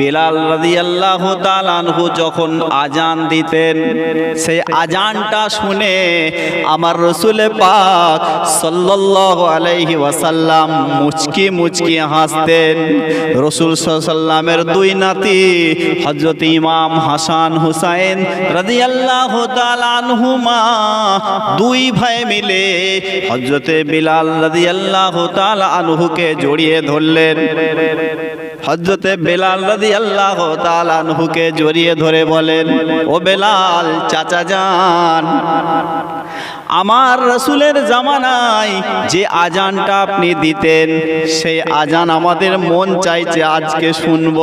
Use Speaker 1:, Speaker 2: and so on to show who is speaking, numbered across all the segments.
Speaker 1: বেলাল রাদিয়াল্লাহু তাআলা আনহু যখন আজান দিতেন, সেই আজানটা শুনে আমার রসুলে পাক সাল্লাল্লাহু আলাইহি ওয়াসাল্লাম মুচকি মুচকি হাসতেন। রসুল সাল্লামের দুই নাতি হযরত ইমাম হাসান হুসাইন রাদিয়াল্লাহু তাআলা আনহুমা দুই ভাই মিলে হযরতে বিলাল রাদিয়াল্লাহু তাআলা আনহুকে জড়িয়ে ধরলেন। হজরতে বেলাল রাদি আল্লাহ তালানহুকে জড়িয়ে ধরে বলেন ও বেলাল চাচা যান। আমার রসুলের জামানায় যে আজানটা আপনি দিতেন, সেই আজান আমাদের মন চাইছে আজকে শুনব।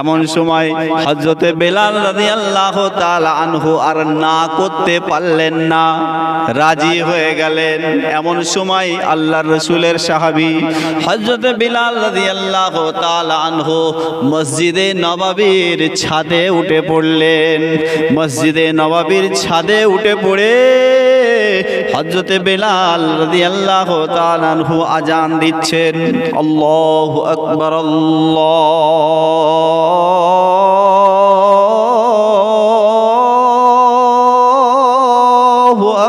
Speaker 1: এমন সময় হজরতে বেলাল রাদি আল্লাহ আনহু আর না করতে পারলেন না, রাজি হয়ে গেলেন। এমন সময় আল্লাহ রসুলের সাহাবি হজরতে বিলাল রাদি আল্লাহ আনহু মসজিদে নবাবির ছাদে উঠে পড়লেন। মসজিদে নবাবির ছাদে উঠে পড়ে হজরতে বেলাল রাদি আল্লাহ আনহু আজান দিচ্ছেন আল্লাহ আকবর আল্লাহ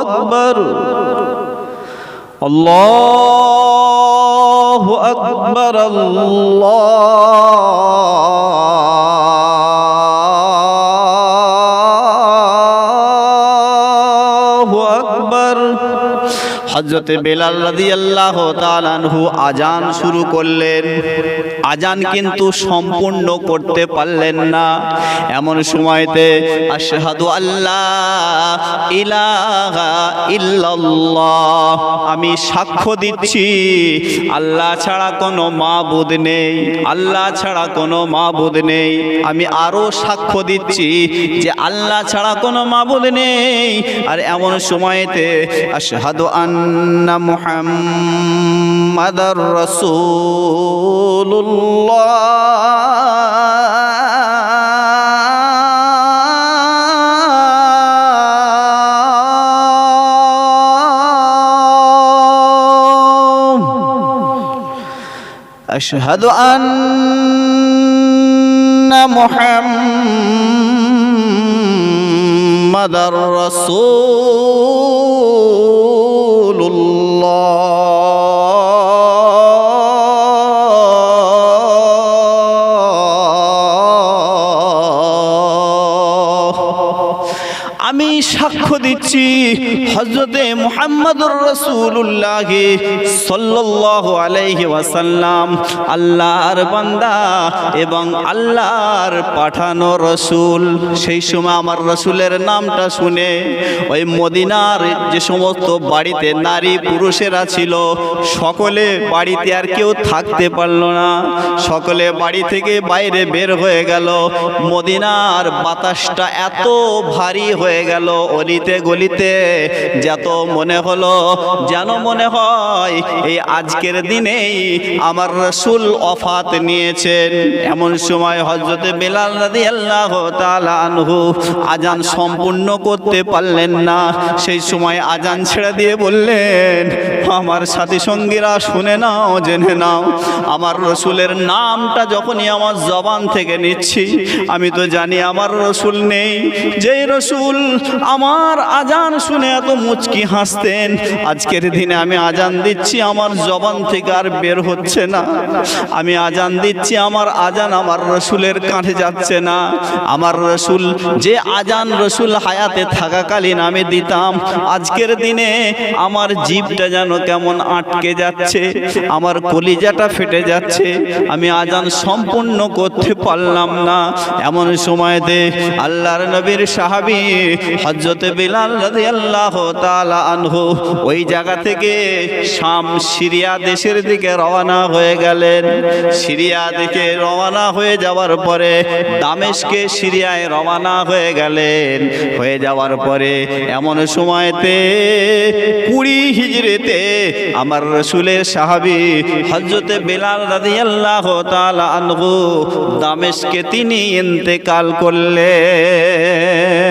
Speaker 1: আকবর আল্লাহ আকবর আল্লাহ হজরতে বেলাল রাদিয়াল্লাহু আল্লাহ আনহু আজান শুরু করলেন। আজান কিন্তু সম্পূর্ণ করতে পারলেন না। এমন সময়তে আশহাদু আল্লাহ ইলাহা ইল্লাল্লাহ, আমি সাক্ষ্য দিচ্ছি, আল্লাহ ছাড়া কোনো মাবুদ নেই, আল্লাহ ছাড়া কোনো মাবুদ নেই। আমি আরও সাক্ষ্য দিচ্ছি যে আল্লাহ ছাড়া কোনো মাবুদ নেই। আর এমন সময়তে আশহাদু আন্না মুহাম্মাদার রাসূলুল্লাহ। أشهد أن محمد رسول সাক্ষ্য দিচ্ছি হজরতে মুহাম্মদুর রসুল্লাহ সাল্লাহ আলাইহি ওয়াসাল্লাম, আল্লাহর বান্দা এবং আল্লাহর পাঠানো রসুল। সেই সময় আমার রসুলের নামটা শুনে ওই মদিনার যে সমস্ত বাড়িতে নারী পুরুষেরা ছিল, সকলে বাড়িতে আর কেউ থাকতে পারল না। সকলে বাড়ি থেকে বাইরে বের হয়ে গেল। মদিনার বাতাসটা এত ভারী হয়ে গেল অলিতে গলিতে যত মনে হলো, যেন মনে হয় এই আজকের দিনেই আমার রসুল অফাত নিয়েছেন। এমন সময় হজরতে বেলাল রাদি আল্লাহ আনহু আজান সম্পূর্ণ করতে পারলেন না। সেই সময় আজান ছেড়ে দিয়ে বললেন, আমার সাথী সঙ্গীরা শুনে নাও, জেনে নাও, আমার রসুলের নামটা যখনই আমার জবান থেকে নিচ্ছি, আমি তো জানি আমার রসুল নেই। যেই রসুল আমার আজান শুনে এত মুচকি হাসতেন। আজকের দিনে আমি আজান দিচ্ছি, আমার জবান থেকে আর বের হচ্ছে না। আমি আজান দিচ্ছি, আমার আজান আমার রসুলের কাঁধে যাচ্ছে না। আমার রসুল, যে আজান রসুল হায়াতে থাকাকালীন আমি দিতাম, আজকের দিনে আমার জীবটা যেন কেমন আটকে যাচ্ছে, আমার কলিজাটা ফেটে যাচ্ছে, আমি আজান সম্পূর্ণ করতে পারলাম না। এমন সময়তে আল্লাহর নবীর সাহাবি হজরতে বিলাল রাদিয়াল্লাহু তাআলা আনহু ওই জায়গা থেকে শাম সিরিয়া দেশের দিকে রওনা হয়ে গেলেন। সিরিয়া দিকে রওনা হয়ে যাওয়ার পরে দামেশকে সিরিয়ায় রওনা হয়ে গেলেন। হয়ে যাওয়ার পরে এমন সময়তে কুড়ি হিজড়িতে আমার রসুলের সাহাবি হজরতে বেলাল রাদিয়াল্লাহু তাআলা আনহু দামেশকে তিনি ইন্তেকাল করলেন।